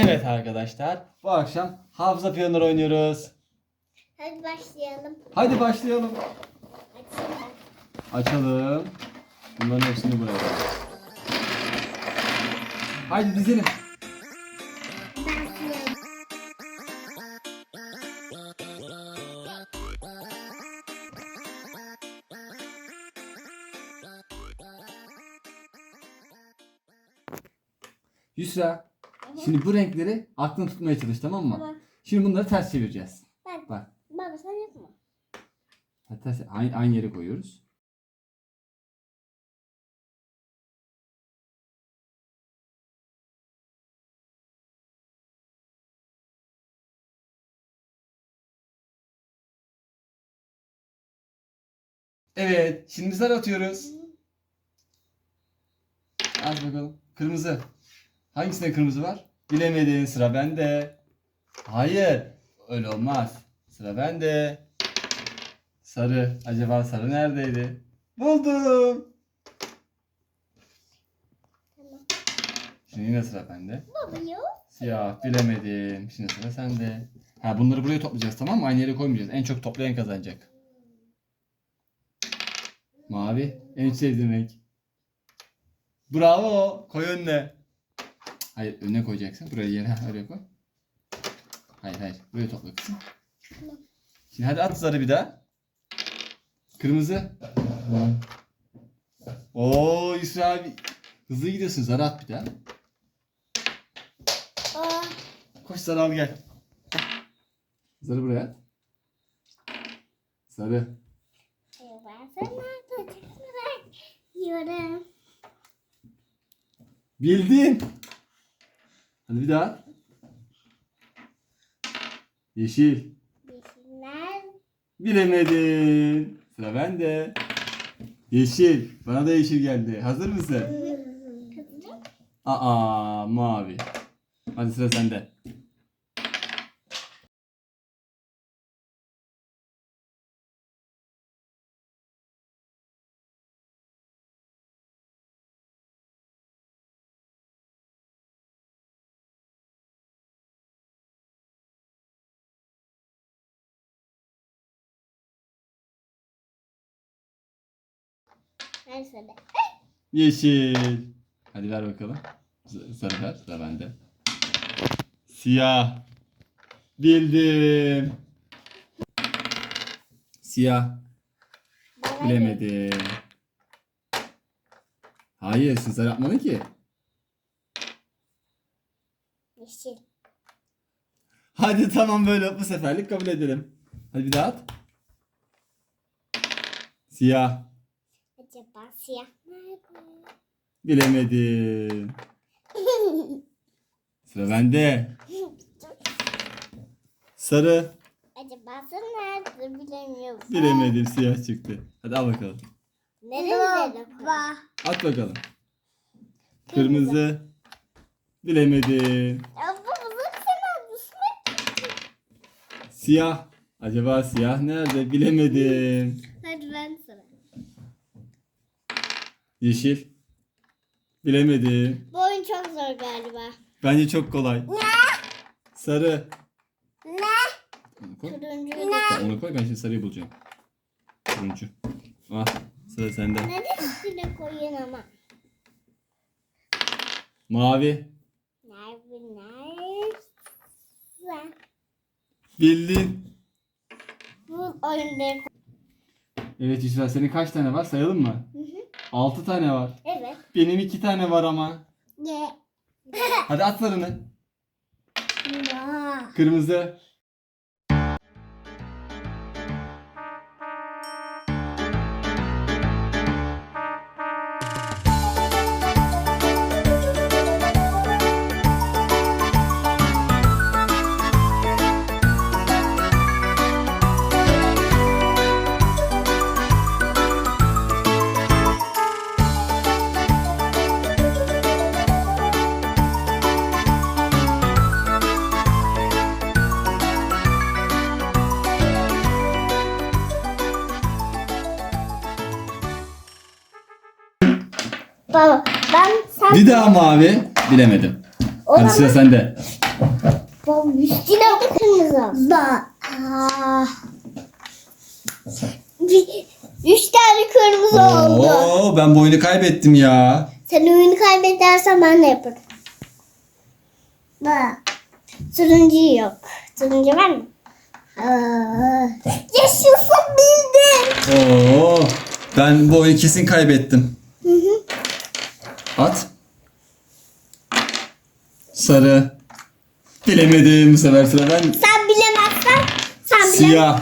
Evet arkadaşlar bu akşam hafıza piyanoları oynuyoruz. Hadi başlayalım. Hadi başlayalım. Açalım. Açalım. Bunların hepsini buraya koyalım. Haydi dizelim. Yusra. Şimdi bu renkleri aklını tutmaya çalış tamam mı? Tamam. Şimdi bunları ters çevireceğiz. Bak. Bak. Baba sen yapma. Ters, aynı, aynı yere koyuyoruz. Evet, şimdi zar atıyoruz. At bakalım. Kırmızı. Hangisinde kırmızı var? Bilemedin sıra bende. Hayır, öyle olmaz. Sıra bende. Sarı. Acaba sarı neredeydi? Buldum. Şimdi yine sıra bende. Siyah bilemedim. Şimdi sıra sende. Ha bunları buraya toplayacağız tamam mı? Aynı yere koymayacağız. En çok toplayan kazanacak. Mavi. En sevdiğim renk. Bravo. Koy önüne. Hayır önüne koyacaksın. Buraya yere oraya koy. Hayır hayır. Buraya topla kızım. Şimdi hadi at zarı bir daha. Kırmızı. Oo Yusra abi. Hızlı gidiyorsun. Zarı at bir daha. Aa, Koş sarı al gel. Sarı buraya at. Sarı. Bildin. Hadi bir daha. Yeşil. Yeşiller. Bilemedin. Sıra bende. Yeşil. Bana da yeşil geldi. Hazır mısın? Kızım. Aa mavi. Hadi sıra sende. Ben sana. Yeşil. Hadi ver bakalım. Sarı ver. Sıra bende. Siyah. Bildim. Siyah. Bilemedim. Hayır siz sarı yapmadın ki. Yeşil. Hadi tamam böyle bu seferlik kabul edelim. Hadi bir daha at. Siyah. Acaba siyah nerede? Bilemedim. Sıra bende. Sarı. Acaba sen nerede bilemiyorum. Bilemedim siyah çıktı. Hadi al bakalım. Nereye Baba. At bakalım. Kırmızı. Bilemedim. Baba sen almışsın. Siyah. Acaba siyah nerede? Bilemedim. Hadi ben sana. Yeşil. Bilemedim. Bu oyun çok zor galiba. Bence çok kolay. Sarı. Ne? Onu koy. Turuncu. Tamam, Onu koy ben şimdi sarıyı bulacağım. Turuncu. Ah sıra sende. Neden üstüne koyun ama? Mavi. Nerede nerede? Bildin. Bu oyunda Evet Yusra senin kaç tane var sayalım mı? Hı hı. 6 tane var. Evet. Benim 2 tane var ama. Ye. Hadi at sarını. Ya. Kırmızı. Baba ben sen Bir daha mavi. Bilemedim. O Hadi sıra zaman- sende. Bu üstüne kırmızı. Ba. Bir, üç tane kırmızı oldu. Oo, ben bu oyunu kaybettim ya. Sen oyunu kaybedersen ben de yaparım. Ba. Turuncu yok. Turuncu var mı? Aa, yaşasın bildin. Oo, ben bu oyunu kesin kaybettim. Hı hı. At. Sarı. Bilemedim bu sefer sıra ben. Sen bilemezsen sen bile. Siyah.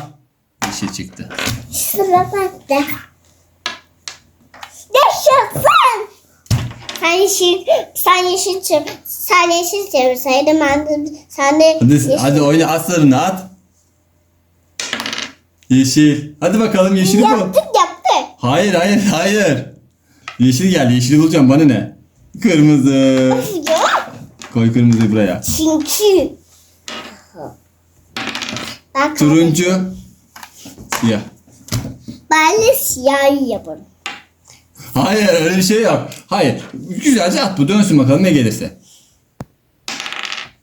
Yeşil çıktı. Sıra bende. Yaşasın. Sen yeşil, sen yeşil çevir, sen yeşil çevirseydin ben de, sen de Hadi, yeşil. hadi oyna at sarını at. Yeşil. Hadi bakalım yeşili bul. Yaptık yaptık. Hayır hayır hayır. Yeşil gel yeşili bulacağım bana ne? Kırmızı. Koy kırmızıyı buraya. Çünkü. Ben, Turuncu. Siyah. ben de siyah yaparım. Hayır öyle bir şey yok. Hayır. Güzelce at bu dönsün bakalım ne gelirse.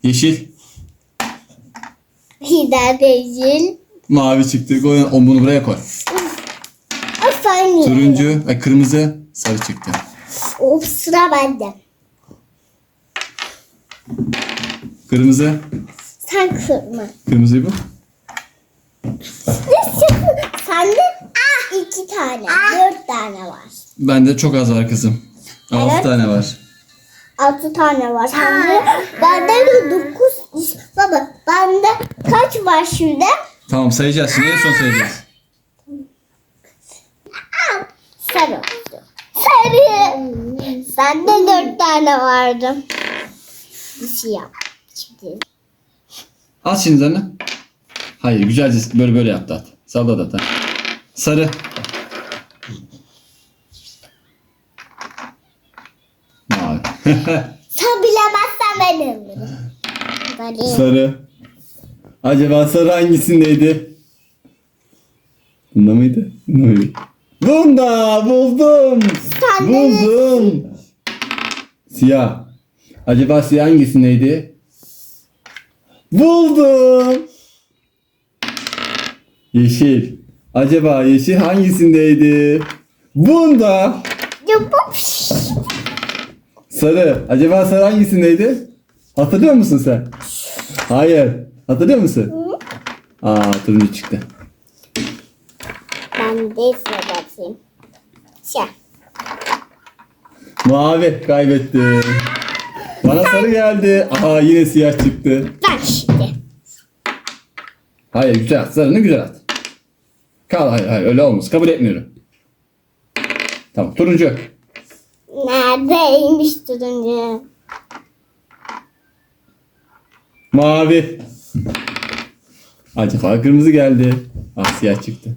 Yeşil. Hider yeşil. Mavi çıktı. Koy, o bunu buraya koy. Efendim. Turuncu. Ay, kırmızı. Sarı çıktı. O sıra bende. Kırmızı. Sen kırma. Kırmızıyı. Yaşasın. Sende iki tane, dört tane var. Bende çok az var kızım. Altı Evet. tane var. Altı tane var sende. Bende de dokuz. Baba bende kaç var şimdi? Tamam sayacağız. Şimdi en son sayacağız. Sarı oldu. Sarı. Sende dört tane vardı. Siyah. Şimdi At şimdi zarını. Hayır güzelce böyle böyle yaptı at. Salla da at. Sarı. Mavi. sen bilemezsen ben alırım. Sarı. Acaba sarı hangisindeydi? Bunda mıydı? Bunda mıydı? Bunda buldum. Sen de- Buldum. Siyah. Acaba siyah hangisindeydi? Buldum. Yeşil. Acaba yeşil hangisindeydi? Bunda. Sarı. Acaba sarı hangisindeydi? Hatırlıyor musun sen? Hayır. Hatırlıyor musun? Aa turuncu çıktı. Ben de sıra bakayım. Siyah. Mavi kaybetti. Bana sarı geldi. Aa yine siyah çıktı. Bak şimdi. Hayır güzel at. Sarını güzel at. Kal hayır hayır öyle olmaz. Kabul etmiyorum. Tamam turuncu. Neredeymiş turuncu? Mavi. Acaba kırmızı geldi. Ah siyah çıktı.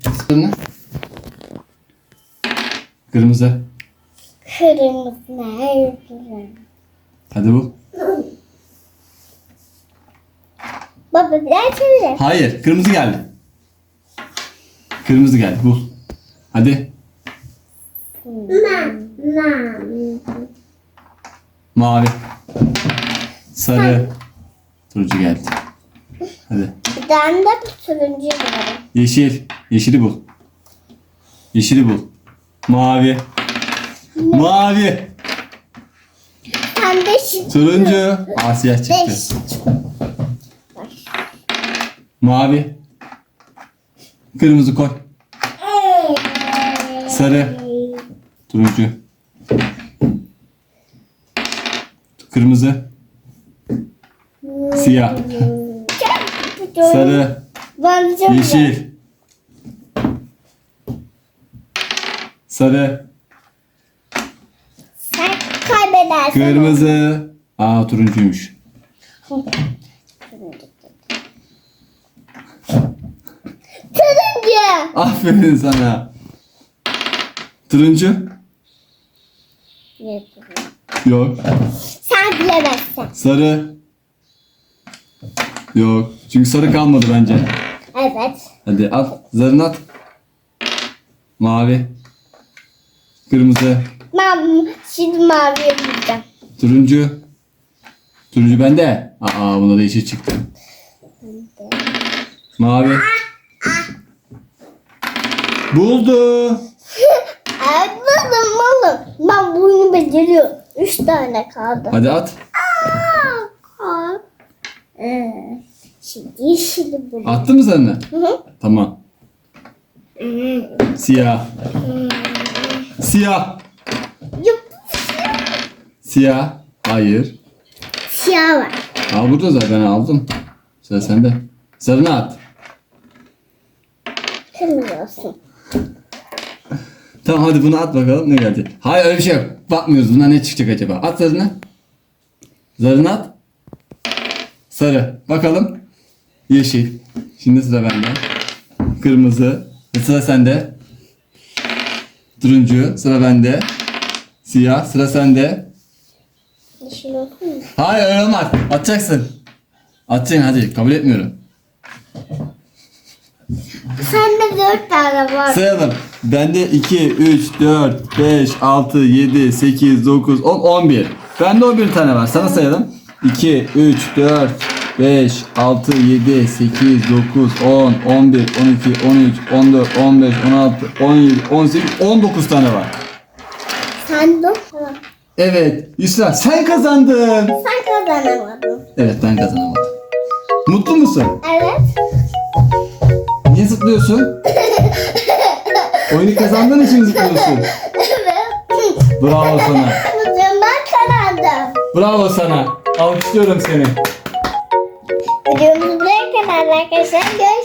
Kırmızı. Kırmızı? Hadi bu. Baba biraz çevir. Hayır kırmızı geldi. Kırmızı geldi. Bul. Hadi. Mavi. Sarı. Turuncu geldi. Hadi. Tane de turuncu var. Yeşil. Yeşili bul. Yeşili bul. Mavi. Mavi. De şimdi Turuncu. Aa siyah çıktı. beş. Mavi. Kırmızı koy. Sarı. Turuncu. Kırmızı. Siyah. Sarı. Yeşil. Sarı. Sen kaybedersin. Kırmızı. Aa turuncuymuş. Turuncu. Aferin sana. Turuncu. Yok. Sen bilemezsin. Sarı. Yok. Çünkü sarı kalmadı bence. Evet. Hadi at. Zarını at. Mavi. Kırmızı. Ben şimdi mavi yapacağım. Turuncu. Turuncu bende. Aa bunda da yeşil çıktı. Mavi. Buldu. Evet buldum buldum. Ben bunu beceriyorum. Üç tane kaldı. Hadi at. Aa, ee, şimdi yeşili buldum. Attın mı sen de? Hı hı. Tamam. Siyah. Siyah. Yok, Siyah. Hayır. siyah var. Aa burada zaten aldım. Sıra sende. Sarını at. Kırmızı olsun. Tamam hadi bunu at bakalım ne gelecek. Hayır öyle bir şey yok. Bakmıyoruz buna ne çıkacak acaba. At zarını. Zarını at. Sarı. Bakalım. Yeşil. Şimdi sıra bende. Kırmızı. Sıra sende. Turuncu. Sıra bende. Siyah. Sıra sende. Yeşil mu? Hayır öyle olmaz. Atacaksın. Atacaksın hadi. Kabul etmiyorum. Sende dört tane var. Sayalım. Bende 2, 3, 4, 5, 6, 7, 8, 9, 10, 11. Bende 11 tane var. Sana sayalım. 2, 3, 4, 5, 6, 7, 8, 9, 10, 11, 12, 13, 14, 15, 16, 17, 18, 19 tane var. Sen tamam. Evet. Yusra sen kazandın. Sen kazanamadın. Evet ben kazanamadım. Mutlu musun? Evet. Niye zıplıyorsun? Oyunu kazandığın için zıplıyorsun. Evet. Bravo sana. Ben kazandım. Bravo sana. Alkışlıyorum seni. Videomuzu buraya kadar arkadaşlar. Görüşürüz.